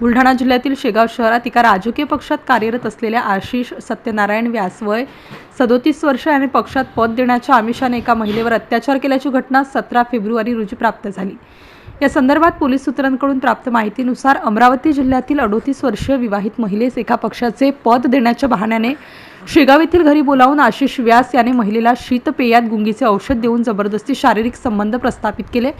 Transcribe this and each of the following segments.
बुलढाणा जिल्ह्यातील शेगाव शहरात एका राजकीय पक्षात कार्यरत असलेल्या आशिष सत्यनारायण व्यास वय सदोतीस वर्ष आणि पक्षात पद देण्याच्या आमिषाने एका महिलेवर अत्याचार केल्याची घटना सतरा फेब्रुवारी रोजी प्राप्त झाली. या संदर्भात पोलीस सूत्रांकडून प्राप्त माहितीनुसार अमरावती जिल्ह्यातील अडोतीस वर्षीय विवाहित महिलेस एका पक्षाचे पद देण्याच्या बहाण्याने शेगाव येथील घरी बोलावून आशिष व्यास याने महिलेला शीतपेयात गुंगीचे औषध देऊन जबरदस्ती शारीरिक संबंध प्रस्थापित केले.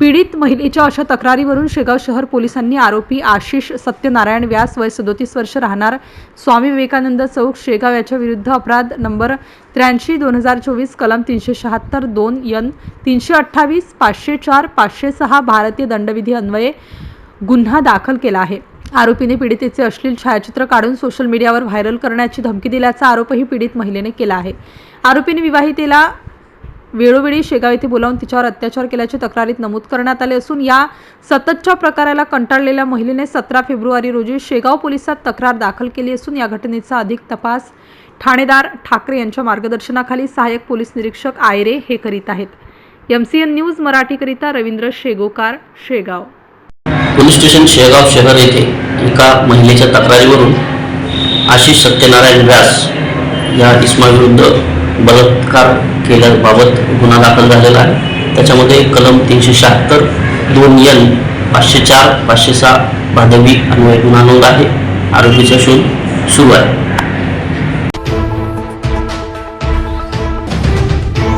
पीडित महिलेच्या अशा तक्रारीवरून शेगाव शहर पोलिसांनी आरोपी आशिष सत्यनारायण व्यास वय सदोतीस वर्ष राहणार स्वामी विवेकानंद चौक शेगाव याच्या विरुद्ध अपराध नंबर त्र्याऐंशी दोन हजार चोवीस कलम तीनशे शहात्तर दोन यन तीनशे अठ्ठावीस पाचशे चार पाचशे सहा भारतीय दंडविधी अन्वये गुन्हा दाखल केला आहे. आरोपीने पीडितेचे अश्लील छायाचित्र काढून सोशल मीडियावर व्हायरल करण्याची धमकी दिल्याचा आरोपही पीडित महिलेने केला आहे. आरोपीने विवाहितेला वेळोवेळी शेगाव येथे बोलावून तिच्यावर अत्याचार केल्याचे तक्रारीत नमूद करण्यात आले असून या सततच्या प्रकाराला कंटाळलेल्या महिलेने सतरा फेब्रुवारी रोजी शेगाव पोलिसात तक्रार दाखल केली असून या घटनेचा अधिक तपास ठाणेदार ठाकरे यांच्या मार्गदर्शनाखाली सहाय्यक पोलीस निरीक्षक आयरे हे करीत आहेत. एम सी एन न्यूज मराठीकरिता रवींद्र शेगोकार शेगाव. पोलीस स्टेशन शेगाव शहर येथे एका महिलेच्या तक्रारीवरून आशिष सत्यनारायण व्यास या इस्माविरुद्ध बलात्कार केल्याबाबत गुन्हा दाखल झालेला आहे. त्याच्यामध्ये कलम तीनशे शहात्तर दोन यन पाचशे चार पाचशे सहा भादवी अन्वय गुन्हा नोंद आहे. आरोपीचा शोध सुरू आहे.